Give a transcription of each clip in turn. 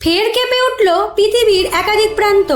ফের কেঁপে উঠল পৃথিবীর একাধিক প্রান্ত,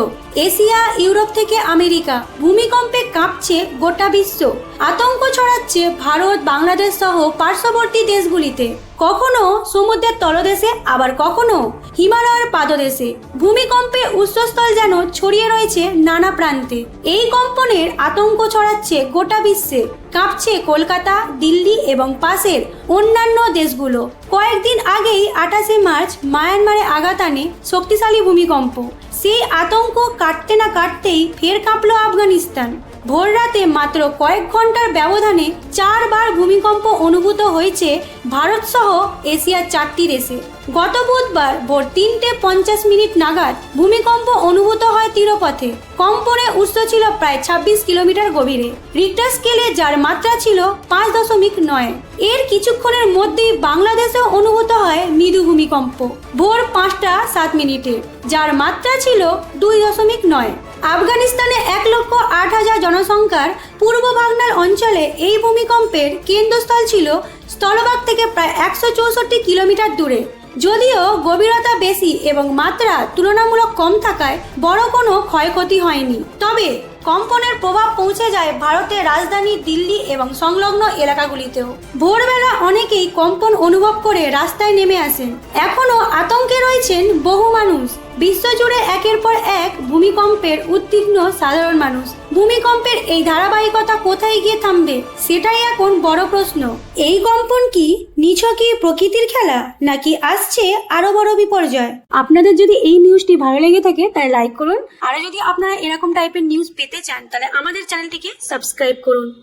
এশিয়া, ইউরোপ থেকে আমেরিকা। ভূমিকম্পে কাঁপছে গোটা বিশ্ব। আতঙ্ক ছড়াচ্ছে ভারত, বাংলাদেশ সহ পার্শ্ববর্তী দেশগুলিতে। কখনো সমুদ্রের তলদেশে, আবার কখনো হিমালয়ের পাদদেশে। ভূমিকম্পে উৎসস্থল যেন ছড়িয়ে রয়েছে নানা প্রান্তে। এই কম্পনের আতঙ্ক ছড়াচ্ছে গোটা বিশ্বে। কাঁপছে কলকাতা, দিল্লি এবং পাশের অন্যান্য দেশগুলো। কয়েকদিন আগেই আঠাশে মার্চ মায়ানমারে আঘাত আনে শক্তিশালী ভূমিকম্প। সেই আতঙ্ক কাটতে না কাটতেই ফের কাঁপল আফগানিস্তান। ভোর রাতে মাত্র কয়েক ঘণ্টার ব্যবধানে চারবার ভূমিকম্প অনুভূত হয়েছে ভারত সহ এশিয়ার চারটি দেশে। গত বুধবার ভোর তিনটে পঞ্চাশ মিনিট নাগাদ ভূমিকম্প অনুভূত হয় তীরপথে। কম্পনে উৎস ছিল প্রায় ছাব্বিশ কিলোমিটার গভীরে। রিক্টার স্কেলে যার মাত্রা ছিল পাঁচ দশমিক নয়। এর কিছুক্ষণের মধ্যেই বাংলাদেশেও অনুভূত হয় মৃদু ভূমিকম্প। ভোর পাঁচটা সাত মিনিটে, যার মাত্রা ছিল দুই দশমিক নয়। আফগানিস্তানে এক লক্ষ আট হাজার জনসংখ্যার পূর্ব বাগনাল অঞ্চলে এই ভূমিকম্পের কেন্দ্রস্থল ছিল স্থলভাগ থেকে প্রায় একশো চৌষট্টি কিলোমিটার দূরে। যদিও গভীরতা বেশি এবং মাত্রা তুলনামূলক কম থাকায় বড় কোনো ক্ষয়ক্ষতি হয়নি। তবে কম্পনের প্রভাব পৌঁছে যায় ভারতের রাজধানী দিল্লি এবং সংলগ্ন এলাকাগুলিতেও। ভোরবেলা অনেকেই কম্পন অনুভব করে রাস্তায় নেমে আসেন। এখনও আতঙ্কে রয়েছেন বহু মানুষ। বিশ্বজুড়ে একের পর এক ভূমিকম্পের উদ্বিগ্ন সাধারণ মানুষ। ভূমিকম্পের এই ধারাবাহিকতা কোথায় গিয়ে থামবে, সেটাই এখন বড় প্রশ্ন। এই কম্পন কি নিছকই প্রকৃতির খেলা, নাকি আসছে আরও বড় বিপর্যয়? আপনাদের যদি এই নিউজটি ভালো লেগে থাকে, তাহলে লাইক করুন। আর যদি আপনারা এরকম টাইপের নিউজ পেতে চান, তাহলে আমাদের চ্যানেলটিকে সাবস্ক্রাইব করুন।